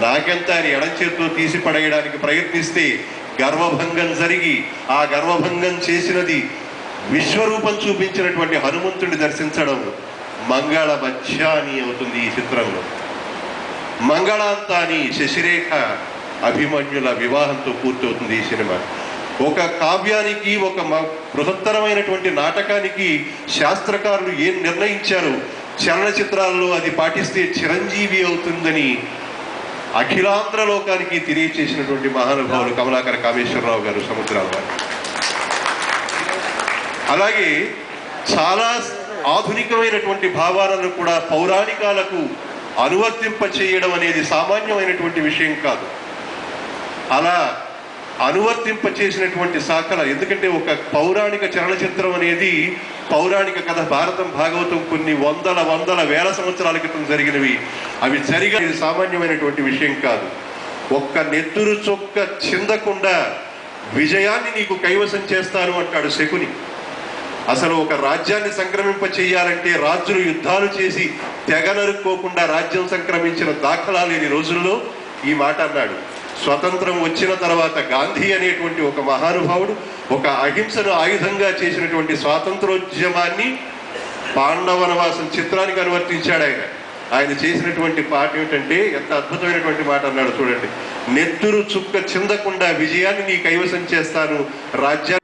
నాకెంత అని ఎడం చేతితో తీసి పడేయడానికి ప్రయత్నిస్తే గర్వభంగం జరిగి ఆ గర్వభంగం చేసినది విశ్వరూపం చూపించినటువంటి హనుమంతుడిని దర్శించడం మంగళ మధ్యాని అవుతుంది ఈ చిత్రంలో. మంగళాంతాని శశిరేఖ అభిమన్యుల వివాహంతో పూర్తవుతుంది ఈ సినిమా. ఒక కావ్యానికి ఒక బృహత్తరమైనటువంటి నాటకానికి శాస్త్రకారులు ఏం నిర్ణయించారు? చలనచిత్రాల్లో అది పాటిస్తే చిరంజీవి అవుతుందని అఖిలాంధ్ర లోకానికి తెలియచేసినటువంటి మహానుభావులు కమలాకర కామేశ్వరరావు గారు సముద్రాల వారు అలాగే చాలా ఆధునికమైనటువంటి భావాలను కూడా పౌరాణికాలకు అనువర్తింప చేయడం అనేది సామాన్యమైనటువంటి విషయం కాదు. అలా అనువర్తింప చేసినటువంటి శాఖల ఎందుకంటే ఒక పౌరాణిక చలనచిత్రం అనేది పౌరాణిక కథ భారతం భాగవతం కొన్ని వందల వందల వేల సంవత్సరాల క్రితం జరిగినవి. అవి సరిగా ఇది సామాన్యమైనటువంటి విషయం కాదు. ఒక్క నెత్తురు చొక్క చిందకుండా విజయాన్ని నీకు కైవసం చేస్తాను అంటాడు శకుని. అసలు ఒక రాజ్యాన్ని సంక్రమింప చేయాలంటే రాజులు యుద్ధాలు చేసి తెగ నరుక్కోకుండా రాజ్యం సంక్రమించిన దాఖలా లేని రోజుల్లో ఈ మాట అన్నాడు. స్వతంత్రం వచ్చిన తర్వాత గాంధీ అనేటువంటి ఒక మహానుభావుడు ఒక అహింసను ఆయుధంగా చేసినటువంటి స్వాతంత్రోద్యమాన్ని పాండవనవాసం చిత్రానికి అనువర్తించాడు ఆయన. ఆయన చేసినటువంటి పాట ఏమిటంటే ఎంత అద్భుతమైనటువంటి మాట అన్నాడు చూడండి. నెత్తురు చుక్క చిందకుండా విజయాన్ని నీ కైవసం చేస్తాను. రాజ్యాన్ని